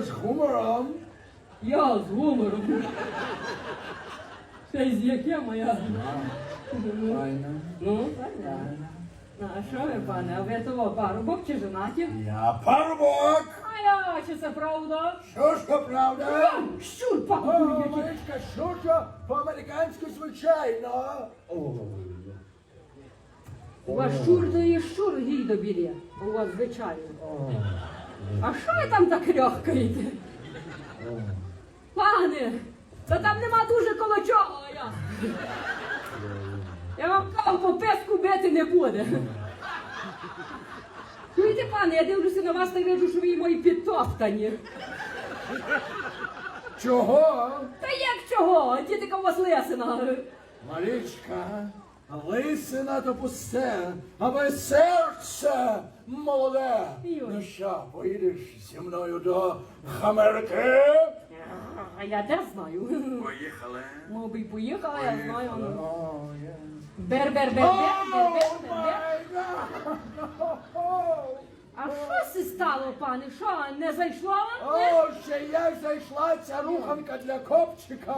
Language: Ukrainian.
з гумором. Я з гумором. Та й з яким моя? Файно. Ну. Ну, А що ви, пане, а ви того парубок чи женаті? Я парубок. А я, чи це правда? Що ж то правда? Щур, О. Маричка, що ж по-американськи звичайно. У вас щур то є щур, гідо білі. У вас звичайно. А що ви там так рьохкаєте? Пане, та там нема дуже коло чого, а я. Я вам кажу, по песку бити не буде. Чуєте, пане, я дивлюся на вас та вижу, що ви мої підтоптані. Чого? Та як чого? Дітика у вас лесина. Марічка, лисина то пусте, аби серце молоде. Ну що, поїдеш зі мною до Америки? А я де знаю. Поїхали. Мов би поїхала, я знаю. ну. О, є. Бер, бер, бер, бер, бер, бер, бер, бер. А що це стало, пане? Що, не зайшло? О, ще як зайшла ця руханка для копчика.